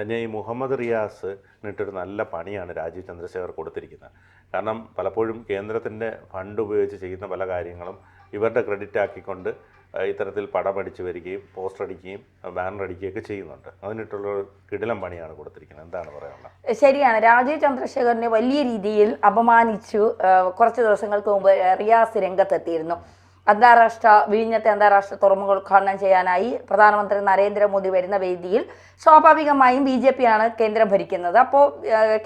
തന്നെ ഈ മുഹമ്മദ് റിയാസ് ഇട്ടൊരു നല്ല പണിയാണ് രാജീവ് ചന്ദ്രശേഖർ കൊടുത്തിരിക്കുന്നത്. കാരണം പലപ്പോഴും കേന്ദ്രത്തിന്റെ ഫണ്ട് ഉപയോഗിച്ച് ചെയ്യുന്ന പല കാര്യങ്ങളും ഇവരുടെ ക്രെഡിറ്റ് ആക്കിക്കൊണ്ട് ഇത്തരത്തിൽ പടം അടിച്ചു വരികയും പോസ്റ്റർ അടിക്കുകയും ബാനർ അടിക്കുകയൊക്കെ ചെയ്യുന്നുണ്ട്. അതിനിട്ടുള്ള കിടിലം പണിയാണ് കൊടുത്തിരിക്കുന്നത്. എന്താണ് പറയാനുള്ളത്? ശരിയാണ്. രാജീവ് ചന്ദ്രശേഖരനെ വലിയ രീതിയിൽ അപമാനിച്ചു. കുറച്ച് ദിവസങ്ങൾക്ക് മുമ്പ് റിയാസ് രംഗത്തെത്തിയിരുന്നു. അന്താരാഷ്ട്ര വിഴിഞ്ഞത്തെ അന്താരാഷ്ട്ര തുറമുഖ ഉദ്ഘാടനം ചെയ്യാനായി പ്രധാനമന്ത്രി നരേന്ദ്രമോദി വരുന്ന വേദിയിൽ സ്വാഭാവികമായും ബി ജെ പിയാണ് കേന്ദ്രം ഭരിക്കുന്നത്. അപ്പോൾ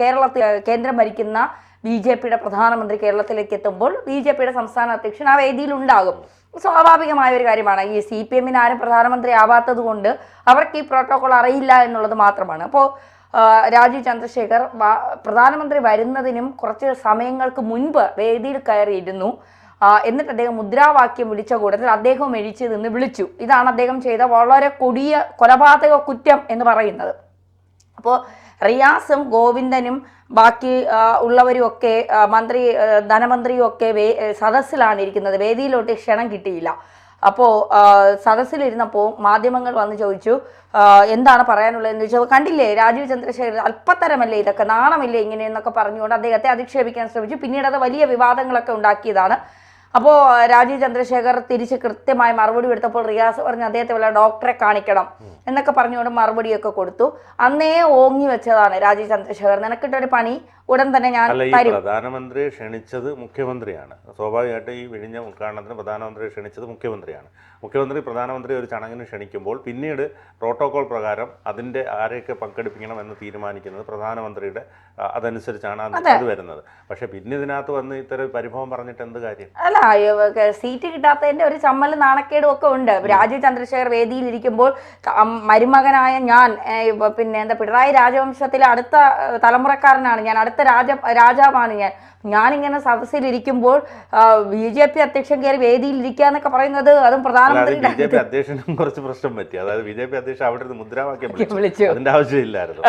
കേരളത്തിൽ കേന്ദ്രം ഭരിക്കുന്ന ബി ജെ പിയുടെ പ്രധാനമന്ത്രി കേരളത്തിലേക്ക് എത്തുമ്പോൾ ബി ജെ പിയുടെ സംസ്ഥാന അധ്യക്ഷൻ ആ വേദിയിൽ ഉണ്ടാകും. സ്വാഭാവികമായ ഒരു കാര്യമാണ് ഈ സി പി എമ്മിന് ആരും പ്രധാനമന്ത്രി ആവാത്തത് കൊണ്ട് അവർക്ക് ഈ പ്രോട്ടോകോൾ അറിയില്ല എന്നുള്ളത് മാത്രമാണ്. അപ്പോൾ രാജീവ് ചന്ദ്രശേഖർ പ്രധാനമന്ത്രി വരുന്നതിനും കുറച്ച് സമയങ്ങൾക്ക് മുൻപ് വേദിയിൽ കയറിയിരുന്നു. എന്നിട്ട് അദ്ദേഹം മുദ്രാവാക്യം വിളിച്ച കൂട്ടത്തിൽ അദ്ദേഹം എഴിച്ച് നിന്ന് വിളിച്ചു. ഇതാണ് അദ്ദേഹം ചെയ്ത വളരെ കൊടിയ കൊലപാതക കുറ്റം എന്ന് പറയുന്നത്. അപ്പോൾ റിയാസും ഗോവിന്ദനും ബാക്കി ഉള്ളവരും ഒക്കെ മന്ത്രി ധനമന്ത്രിയും ഒക്കെ വേ സദസ്സിലാണ് ഇരിക്കുന്നത്. വേദിയിലോട്ട് ക്ഷണം കിട്ടിയില്ല. അപ്പോൾ സദസ്സിലിരുന്നപ്പോൾ മാധ്യമങ്ങൾ വന്ന് ചോദിച്ചു എന്താണ് പറയാനുള്ളതെന്ന് ചോദിച്ചപ്പോൾ കണ്ടില്ലേ രാജീവ് ചന്ദ്രശേഖരൻ അല്പത്തരമല്ലേ ഇതൊക്കെ നാണമില്ലേ ഇങ്ങനെയെന്നൊക്കെ പറഞ്ഞുകൊണ്ട് അദ്ദേഹത്തെ അധിക്ഷേപിക്കാൻ ശ്രമിച്ചു. പിന്നീട് അത് വലിയ വിവാദങ്ങളൊക്കെ ഉണ്ടാക്കിയതാണ്. അപ്പോൾ രാജീവ് ചന്ദ്രശേഖർ തിരിച്ച് കൃത്യമായി മറുപടി കൊടുത്തപ്പോൾ റിയാസ് പറഞ്ഞു അദ്ദേഹത്തെ വല്ല ഡോക്ടറെ കാണിക്കണം എന്നൊക്കെ പറഞ്ഞുകൊണ്ട് മറുപടിയൊക്കെ കൊടുത്തു. അന്നേ ഓങ്ങി വെച്ചതാണ് രാജീവ് ചന്ദ്രശേഖർ. നിനക്കിട്ടൊരു പണി ഉടൻ തന്നെ ഞാൻ അല്ല ഈ തരും. ക്ഷണിച്ചത് മുഖ്യമന്ത്രിയാണ്. സ്വാഭാവികമായിട്ട് ഈ വിഴിഞ്ഞ ഉദ്ഘാടനത്തിന് പ്രധാനമന്ത്രി ക്ഷണിച്ചത് മുഖ്യമന്ത്രിയാണ്. മുഖ്യമന്ത്രി പ്രധാനമന്ത്രി ഒരു ചടങ്ങിന് ക്ഷണിക്കുമ്പോൾ പിന്നീട് പ്രോട്ടോകോൾ പ്രകാരം അതിന്റെ ആരെയൊക്കെ പങ്കെടുപ്പിക്കണം എന്ന് തീരുമാനിക്കുന്നത് പ്രധാനമന്ത്രിയുടെ അതനുസരിച്ചാണ് അത്. വരുന്നത്. പക്ഷെ പിന്നെ ഇതിനകത്ത് വന്ന് ഇത്തരം പരിഭവം പറഞ്ഞിട്ട് എന്ത് കാര്യം? അല്ല സീറ്റ് കിട്ടാത്തതിന്റെ ഒരു ചമ്മൽ നാണക്കേടും ഒക്കെ ഉണ്ട്. രാജീവ് ചന്ദ്രശേഖർ വേദിയിൽ ഇരിക്കുമ്പോൾ മരുമകനായ ഞാൻ പിന്നെ എന്താ പിണറായി രാജവംശത്തിലെ അടുത്ത തലമുറക്കാരനാണ്. ഞാൻ അടുത്ത രാജ രാജാവാണ് ഞാൻ. ഞാനിങ്ങനെ സദസ്സിലിരിക്കുമ്പോൾ ബി ജെ പി അധ്യക്ഷൻ കയറി വേദിയിൽ ഇരിക്കുക എന്നൊക്കെ പറയുന്നത് അതും പ്രധാനമന്ത്രി ബി ജെ പി അധ്യക്ഷനും കുറച്ച് പ്രശ്നം പറ്റി. അതായത് ബി ജെ പി അധ്യക്ഷൻ അവിടെ ഇരുന്ന് മുദ്രാവാക്യം വിളിച്ചു. അതിന്റെ ആവശ്യമില്ലായിരുന്നു.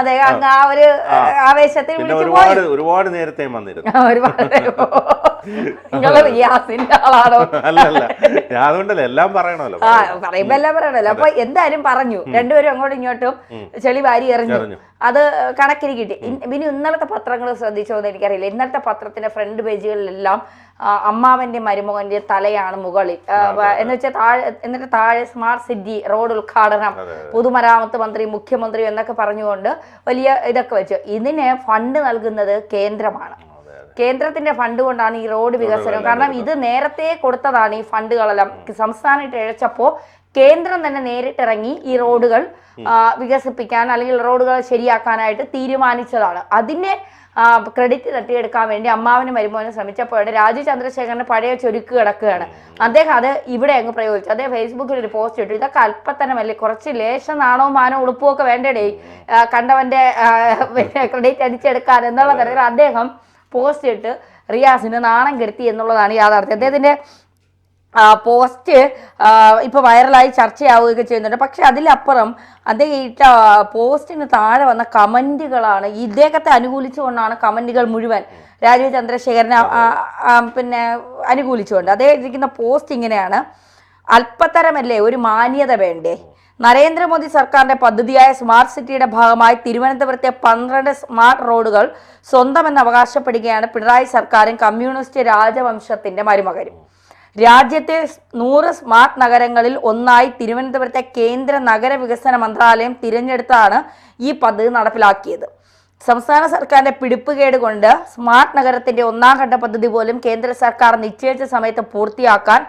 അതെ അങ്ങ് ആ ഒരു ആവേശത്തിൽ ഒരുപാട് ഒരുപാട് നേരത്തെ വന്നിരുന്നു. ഒരുപാട് നിങ്ങൾ റിയാസിന്റെ ആളാണോ? അല്ലല്ല അല്ല ഞാൻ അതുകൊണ്ടല്ല എല്ലാം പറയുമ്പോ എല്ലാം പറയണല്ലോ അപ്പൊ എന്തായാലും പറഞ്ഞു. രണ്ടുപേരും അങ്ങോട്ടും ഇങ്ങോട്ടും ചെളി വാരി എറിഞ്ഞു. അത് കണക്കിന് കിട്ടി. പിന്നെ ഇന്നലത്തെ പത്രങ്ങൾ ശ്രദ്ധിച്ചോ എന്ന് എനിക്കറിയില്ല. ഇന്നലത്തെ പത്രത്തിന്റെ ഫ്രണ്ട് പേജുകളിലെല്ലാം അമ്മാവന്റെ മരുമകന്റെ തലയാണ് മുകളിൽ. എന്ന് വെച്ചാൽ താഴെ എന്നിട്ട് താഴെ സ്മാർട്ട് സിറ്റി റോഡ് ഉദ്ഘാടനം. പൊതുമരാമത്ത് മന്ത്രി മുഖ്യമന്ത്രി എന്നൊക്കെ പറഞ്ഞുകൊണ്ട് വലിയ ഇതൊക്കെ വെച്ചു. ഇതിന് ഫണ്ട് നൽകുന്നത് കേന്ദ്രമാണ്. കേന്ദ്രത്തിന്റെ ഫണ്ട് കൊണ്ടാണ് ഈ റോഡ് വികസനം. കാരണം ഇത് നേരത്തെ കൊടുത്തതാണ് ഈ ഫണ്ടുകളെല്ലാം. സംസ്ഥാനമായിട്ട് ഇഴച്ചപ്പോ കേന്ദ്രം തന്നെ നേരിട്ടിറങ്ങി ഈ റോഡുകൾ വികസിപ്പിക്കാൻ അല്ലെങ്കിൽ റോഡുകൾ ശരിയാക്കാനായിട്ട് തീരുമാനിച്ചതാണ്. അതിന്റെ ക്രെഡിറ്റ് തട്ടിയെടുക്കാൻ വേണ്ടി അമ്മാവനും മരുമോനും ശ്രമിച്ചപ്പോഴാണ് രാജു ചന്ദ്രശേഖരന് പഴയ ചൊരുക്ക് കിടക്കുകയാണ്. അദ്ദേഹം അത് ഇവിടെ അങ്ങ് പ്രയോഗിച്ചു. അദ്ദേഹം ഫേസ്ബുക്കിൽ ഒരു പോസ്റ്റ് ഇട്ടു. ഇതൊക്കെ അല്പത്തനമല്ലേ കുറച്ച് ലേശം നാണോ മാനോ ഉളുപ്പുമൊക്കെ വേണ്ടടേ. കണ്ടവന്റെ ക്രെഡിറ്റ് അടിച്ചെടുക്കാൻ എന്നുള്ള തരത്തിൽ അദ്ദേഹം പോസ്റ്റ് ഇട്ട് റിയാസിന് നാണം കെടുത്തി എന്നുള്ളതാണ് യാഥാർത്ഥ്യം. അദ്ദേഹത്തിന്റെ പോസ്റ്റ് ഇപ്പൊ വൈറലായി ചർച്ചയാവുകയൊക്കെ ചെയ്യുന്നുണ്ട്. പക്ഷെ അതിലപ്പുറം അദ്ദേഹം ഇട്ട പോസ്റ്റിന് താഴെ വന്ന കമന്റുകളാണ് ഇദ്ദേഹത്തെ അനുകൂലിച്ചുകൊണ്ടാണ് കമന്റുകൾ മുഴുവൻ. രാജീവ് ചന്ദ്രശേഖരനെ പിന്നെ അനുകൂലിച്ചുകൊണ്ട്. അദ്ദേഹം ഇരിക്കുന്ന പോസ്റ്റ് ഇങ്ങനെയാണ്. അല്പത്തരമല്ലേ ഒരു മാന്യത വേണ്ടേ? നരേന്ദ്രമോദി സർക്കാരിന്റെ പദ്ധതിയായ സ്മാർട്ട് സിറ്റിയുടെ ഭാഗമായി തിരുവനന്തപുരത്തെ പന്ത്രണ്ട് സ്മാർട്ട് റോഡുകൾ സ്വന്തമെന്ന് അവകാശപ്പെടുകയാണ് പിണറായി സർക്കാരും കമ്മ്യൂണിസ്റ്റ് രാജവംശത്തിന്റെ മരുമകരും. രാജ്യത്തെ നൂറ് സ്മാർട്ട് നഗരങ്ങളിൽ ഒന്നായി തിരുവനന്തപുരത്തെ കേന്ദ്ര നഗര വികസന മന്ത്രാലയം തിരഞ്ഞെടുത്താണ് ഈ പദ്ധതി നടപ്പിലാക്കിയത്. സംസ്ഥാന സർക്കാരിന്റെ പിടിപ്പുകേട് കൊണ്ട് സ്മാർട്ട് നഗരത്തിന്റെ ഒന്നാം ഘട്ട പദ്ധതി പോലും കേന്ദ്ര സർക്കാർ നിശ്ചയിച്ച സമയത്ത് പൂർത്തിയാക്കാൻ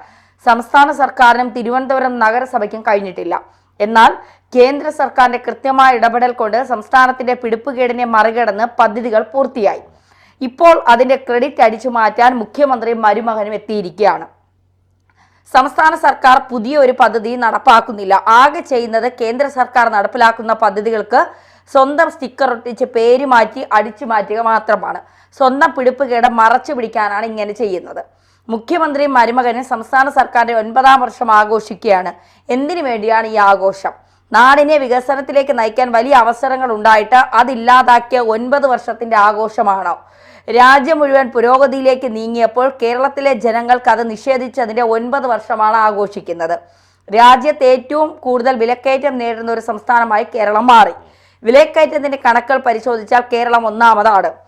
സംസ്ഥാന സർക്കാരിനും തിരുവനന്തപുരം നഗരസഭയ്ക്കും കഴിഞ്ഞിട്ടില്ല. എന്നാൽ കേന്ദ്ര സർക്കാരിന്റെ കൃത്യമായ ഇടപെടൽ കൊണ്ട് സംസ്ഥാനത്തിന്റെ പിടിപ്പുകേടിനെ മറികടന്ന് പദ്ധതികൾ പൂർത്തിയായി. ഇപ്പോൾ അതിന്റെ ക്രെഡിറ്റ് അടിച്ചു മാറ്റാൻ മുഖ്യമന്ത്രിയും മരുമകനും എത്തിയിരിക്കുകയാണ്. സംസ്ഥാന സർക്കാർ പുതിയ ഒരു പദ്ധതി നടപ്പാക്കുന്നില്ല. ആകെ ചെയ്യുന്നത് കേന്ദ്ര സർക്കാർ നടപ്പിലാക്കുന്ന പദ്ധതികൾക്ക് സ്വന്തം സ്റ്റിക്കർ ഒട്ടിച്ച് പേര് മാറ്റി അടിച്ചു മാറ്റുക മാത്രമാണ്. സ്വന്തം പിടിപ്പുകേട് മറച്ചു പിടിക്കാനാണ് ഇങ്ങനെ ചെയ്യുന്നത്. മുഖ്യമന്ത്രിയും മരുമകന് സംസ്ഥാന സർക്കാരിന്റെ ഒൻപതാം വർഷം ആഘോഷിക്കുകയാണ്. എന്തിനു വേണ്ടിയാണ് ഈ ആഘോഷം? നാടിനെ വികസനത്തിലേക്ക് നയിക്കാൻ വലിയ അവസരങ്ങൾ ഉണ്ടായിട്ട് അതില്ലാതാക്കിയ ഒൻപത് വർഷത്തിന്റെ ആഘോഷമാണോ? രാജ്യം മുഴുവൻ പുരോഗതിയിലേക്ക് നീങ്ങിയപ്പോൾ കേരളത്തിലെ ജനങ്ങൾക്ക് അത് നിഷേധിച്ചതിന്റെ ഒൻപത് വർഷമാണ് ആഘോഷിക്കുന്നത്. രാജ്യത്ത് ഏറ്റവും കൂടുതൽ വിലക്കയറ്റം നേരിടുന്ന ഒരു സംസ്ഥാനമായി കേരളം മാറി. വിലക്കയറ്റത്തിന്റെ കണക്കുകൾ പരിശോധിച്ചാൽ കേരളം ഒന്നാമതാണ്.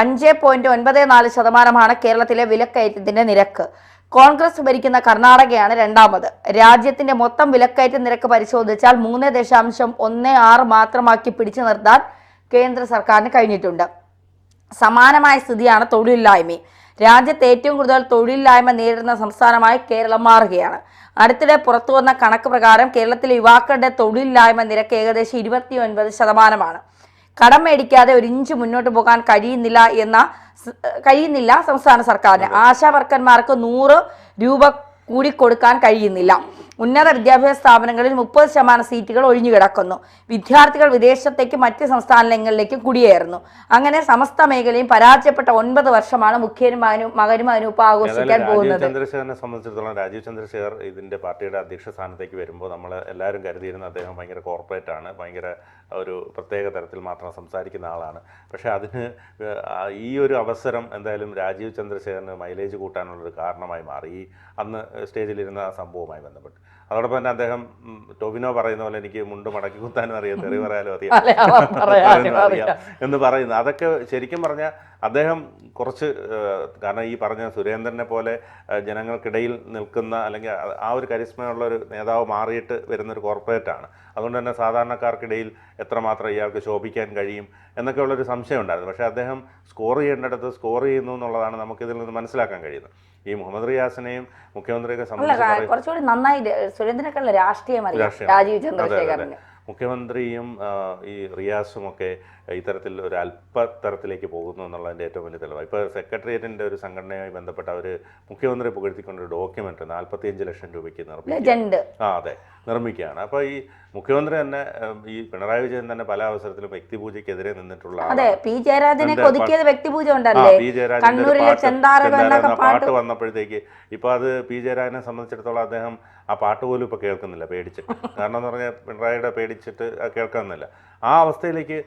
അഞ്ച് പോയിന്റ് ഒൻപത് നാല് ശതമാനമാണ് കേരളത്തിലെ വിലക്കയറ്റത്തിന്റെ നിരക്ക്. കോൺഗ്രസ് ഭരിക്കുന്ന കർണാടകയാണ് രണ്ടാമത്. രാജ്യത്തിന്റെ മൊത്തം വിലക്കയറ്റ നിരക്ക് പരിശോധിച്ചാൽ മൂന്ന് ദശാംശം ഒന്ന് ആറ് മാത്രമാക്കി പിടിച്ചു നിർത്താൻ കേന്ദ്ര സർക്കാരിന് കഴിഞ്ഞിട്ടുണ്ട്. സമാനമായ സ്ഥിതിയാണ് തൊഴിലില്ലായ്മയും രാജ്യത്ത് ഏറ്റവും കൂടുതൽ തൊഴിലില്ലായ്മ നേരിടുന്ന സംസ്ഥാനമായി കേരളം മാറുകയാണ്. അടുത്തിടെ പുറത്തു വന്ന കണക്ക് പ്രകാരം കേരളത്തിലെ യുവാക്കളുടെ തൊഴിലില്ലായ്മ നിരക്ക് ഏകദേശം ഇരുപത്തി ശതമാനമാണ്. കടം മേടിക്കാതെ ഒരു ഇഞ്ച് മുന്നോട്ട് പോകാൻ കഴിയുന്നില്ല എന്ന കഴിയുന്നില്ല സംസ്ഥാന സർക്കാരിന്. ആശാ വർക്കർമാർക്ക് നൂറ് രൂപ കൂടി കൊടുക്കാൻ കഴിയുന്നില്ല. ഉന്നത വിദ്യാഭ്യാസ സ്ഥാപനങ്ങളിൽ മുപ്പത് ശതമാനം സീറ്റുകൾ ഒഴിഞ്ഞു കിടക്കുന്നു. വിദ്യാർത്ഥികൾ വിദേശത്തേക്കും മറ്റ് സംസ്ഥാനങ്ങളിലേക്കും കുടിയേറുന്നു. അങ്ങനെ സമസ്ത മേഖലയും പരാജയപ്പെട്ട ഒൻപത് വർഷമാണ് മുഖ്യനും മകനും മകനും അനുപ്പ ആഘോഷിക്കാൻ പോകുന്നത്. ചന്ദ്രശേഖരനെ സംബന്ധിച്ചിടത്തോളം രാജീവ് ചന്ദ്രശേഖർ ഇതിന്റെ പാർട്ടിയുടെ അധ്യക്ഷ സ്ഥാനത്തേക്ക് വരുമ്പോൾ നമ്മൾ എല്ലാവരും കരുതിയിരുന്ന അദ്ദേഹം ഭയങ്കര കോർപ്പറേറ്റ് ആണ് ഭയങ്കര ഒരു പ്രത്യേക തരത്തിൽ മാത്രം സംസാരിക്കുന്ന ആളാണ്. പക്ഷേ അതിന് ഈ ഒരു അവസരം എന്തായാലും രാജീവ് ചന്ദ്രശേഖരന് മൈലേജ് കൂട്ടാനുള്ളൊരു കാരണമായി മാറി. ഈ അന്ന് സ്റ്റേജിലിരുന്ന ആ സംഭവവുമായി ബന്ധപ്പെട്ട്. അതോടൊപ്പം തന്നെ അദ്ദേഹം ടോബിനോ പറയുന്ന പോലെ എനിക്ക് മുണ്ട് മടക്കി കുത്താനും അറിയാം തെറി പറയാനും അറിയാം. അറിയാം. എന്ന് പറയുന്നു. അതൊക്കെ ശരിക്കും പറഞ്ഞാൽ അദ്ദേഹം കുറച്ച് കാരണം ഈ പറഞ്ഞ സുരേന്ദ്രനെ പോലെ ജനങ്ങൾക്കിടയിൽ നിൽക്കുന്ന അല്ലെങ്കിൽ ആ- ഒരു കരിസ്മയുള്ള ഒരു നേതാവ് മാറിയിട്ട് വരുന്നൊരു കോർപ്പറേറ്റ് ആണ്. അതുകൊണ്ട് തന്നെ സാധാരണക്കാർക്കിടയിൽ എത്രമാത്രം ഇയാൾക്ക് ശോഭിക്കാൻ കഴിയും എന്നൊക്കെ ഉള്ളൊരു സംശയം ഉണ്ടായിരുന്നു. പക്ഷേ അദ്ദേഹം സ്കോർ ചെയ്യേണ്ടടുത്ത് സ്കോർ ചെയ്യുന്നു എന്നുള്ളതാണ് നമുക്കിതിൽ നിന്ന് മനസ്സിലാക്കാൻ കഴിയുന്നത്. ഈ മുഹമ്മദ് റിയാസിനെയും മുഖ്യമന്ത്രിയൊക്കെ സംബന്ധിച്ച് കുറച്ചുകൂടി നന്നായി സുരേന്ദ്രനൊക്കെ രാഷ്ട്രീയം. രാജീവ്. ചന്ദ്രശേഖരന്. മുഖ്യമന്ത്രിയും ഈ റിയാസും ഒക്കെ ഇത്തരത്തിൽ ഒരു അല്പതരത്തിലേക്ക് പോകുന്നു എന്നുള്ളതിന്റെ ഏറ്റവും വലിയ തെളിവാണ്. ഇപ്പോൾ സെക്രട്ടേറിയറ്റിന്റെ ഒരു സംഘടനയുമായി ബന്ധപ്പെട്ട അവർ മുഖ്യമന്ത്രിയെ പുകഴ്ത്തിക്കൊണ്ടൊരു ഡോക്യുമെന്റ് നാൽപ്പത്തിയഞ്ച് ലക്ഷം രൂപയ്ക്ക് നിർമ്മിക്കുന്നത് ആ അതെ നിർമ്മിക്കുകയാണ്. അപ്പോൾ ഈ മുഖ്യമന്ത്രി തന്നെ ഈ പിണറായി വിജയൻ തന്നെ പല അവസരത്തിലും വ്യക്തിപൂജയ്ക്കെതിരെ നിന്നിട്ടുള്ള അതെ. പി ജയരാജനെ കൊതിക്കിയത് വ്യക്തിപൂജ ഉണ്ടല്ലേ പി ജയരാജന്റെ കണ്ണൂരിലെ പാട്ട്, വന്നപ്പോഴത്തേക്ക് ഇപ്പൊ അത് പി ജയരാജനെ സംബന്ധിച്ചിടത്തോളം അദ്ദേഹം ആ പാട്ട് പോലും ഇപ്പൊ കേൾക്കുന്നില്ല പേടിച്ചിട്ട് കാരണം എന്ന് പറഞ്ഞാൽ പിണറായിയുടെ പേടിച്ചിട്ട് കേൾക്കുന്നില്ല ആ അവസ്ഥയിലേക്ക്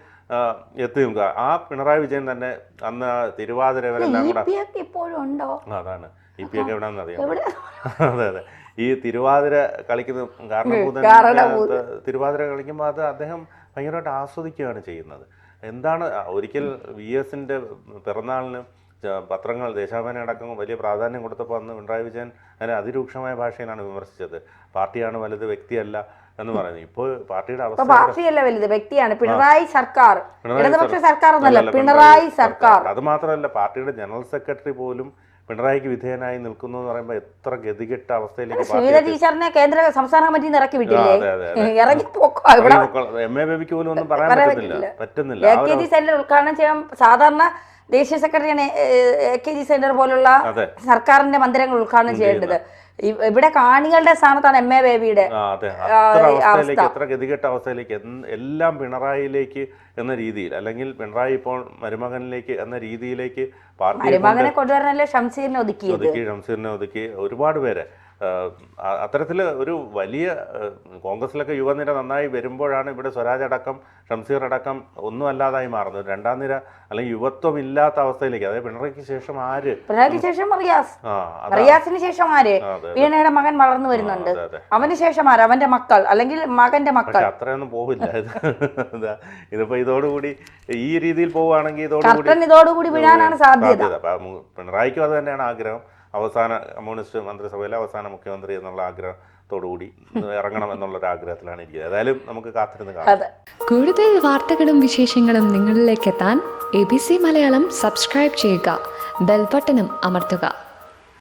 എത്തി നിൽക്കുക. ആ പിണറായി വിജയൻ തന്നെ അന്ന് തിരുവാതിര ഇവരെല്ലാം കൂടെ ഇപ്പോഴും ഉണ്ടോ? അതാണ്. ഇ പി ഒക്കെ എവിടെയാണെന്ന് അറിയാം എവിടെ അതെ അതെ. ഈ തിരുവാതിര കളിക്കുന്ന കാരണഭൂതൻ കാരണഭൂതൻ. തിരുവാതിര കളിക്കുമ്പോൾ അത് അദ്ദേഹം ഭയങ്കരമായിട്ട് ആസ്വദിക്കുകയാണ് ചെയ്യുന്നത്. എന്താണ് ഒരിക്കൽ വി എസിന്റെ പിറന്നാളിന് പത്രങ്ങൾ ദേശാഭിമാനി അടക്കം വലിയ പ്രാധാന്യം കൊടുത്തപ്പോൾ അന്ന് പിണറായി വിജയൻ അതിനെ അതിരൂക്ഷമായ ഭാഷയിലാണ് വിമർശിച്ചത്. പാർട്ടിയാണ് വലുത് വ്യക്തിയല്ല എന്ന് പറയുന്നത്. ഇപ്പോൾ പാർട്ടിയുടെ അവസ്ഥ പാർട്ടിയല്ല വലുത് വ്യക്തിയാണ്. പിണറായി സർക്കാർ. ഇടതുപക്ഷ സർക്കാർ. സർക്കാർ പിണറായി സർക്കാർ. അത് മാത്രമല്ല പാർട്ടിയുടെ ജനറൽ സെക്രട്ടറി പോലും പിണറായിക്ക് വിധേയനായി നിൽക്കുന്നു എന്ന് പറയുമ്പോൾ എത്ര ഗതികെട്ട അവസ്ഥയിലേക്ക് സുനിത ടീച്ചറിനെ കേന്ദ്ര സംസ്ഥാന കമ്മിറ്റി ഇറക്കി വിട്ടില്ലേ. ഇറങ്ങി എം എ ബേബിക്ക് പോലും ഒന്നും പറയാൻ പറ്റുന്നില്ല പറ്റത്തില്ല. പറ്റുന്നില്ല. എ കെ ജി സെന്റർ ഉദ്ഘാടനം ചെയ്യാൻ സാധാരണ ദേശീയ സെക്രട്ടറിയാണ് എ കെ ജി സെന്റർ പോലുള്ള സർക്കാരിന്റെ മന്ദിരങ്ങൾ ഉദ്ഘാടനം ചെയ്യേണ്ടത്. ഇവിടെ കാണികളുടെ സ്ഥാനത്താണ് എം എ ബേബിയുടെ അവസ്ഥയിലേക്ക് എത്ര ഗതികെട്ട അവസ്ഥയിലേക്ക് എല്ലാം പിണറായിലേക്ക് എന്ന രീതിയിൽ അല്ലെങ്കിൽ പിണറായി ഇപ്പോൾ മരുമകനിലേക്ക് എന്ന രീതിയിലേക്ക് പാർട്ടി മരുമകനെ കൊണ്ടുവരാനല്ലേ ഷംസീറിനെ ഒതുക്കി ഒതുക്കി ഷംസീറിനെ ഒതുക്കി ഒരുപാട് പേരെ. അത്തരത്തിൽ ഒരു വലിയ കോൺഗ്രസിലൊക്കെ യുവനിര നന്നായി വരുമ്പോഴാണ് ഇവിടെ സ്വരാജ് അടക്കം ഷംസീർ അടക്കം ഒന്നും അല്ലാതായി മാറുന്നത്. രണ്ടാം നിര അല്ലെങ്കിൽ യുവത്വം ഇല്ലാത്ത അവസ്ഥയിലേക്ക് അതായത് പിണറായിക്ക് ശേഷം ആര്? പിണറായിക്ക് ശേഷം റിയാസ്. റിയാസിന് ശേഷം ആര്? വീണയുടെ മകൻ വളർന്നു വരുന്നുണ്ട്. അവന് ശേഷം ആര്? അവന്റെ മക്കൾ അല്ലെങ്കിൽ മകന്റെ മക്കൾ? അത്രയൊന്നും പോവില്ല. ഇത് ഇതാ, ഇതിപ്പോ ഇതോടുകൂടി ഈ രീതിയിൽ പോവുകയാണെങ്കിൽ ഇതോടുകൂടി ഇതോടുകൂടി വീഴാനാണ് സാധ്യത. പിണറായിക്കും അത് തന്നെയാണ് ആഗ്രഹം. അവസാന കമ്മ്യൂണിസ്റ്റ് മന്ത്രിസഭയിലെ അവസാന മുഖ്യമന്ത്രി എന്നുള്ള ആഗ്രഹത്തോടുകൂടി ഇറങ്ങണം എന്നുള്ള ഒരു ആഗ്രഹത്തിലാണ് ഇരിക്കുന്നത്. ഏതായാലും നമുക്ക് കാത്തിരുന്ന് കാണാം. കൂടുതൽ വാർത്തകളും വിശേഷങ്ങളും നിങ്ങളിലേക്ക് എത്താൻ A B C Malayalam subscribe ചെയ്യുക. ബെൽബട്ടനും അമർത്തുക.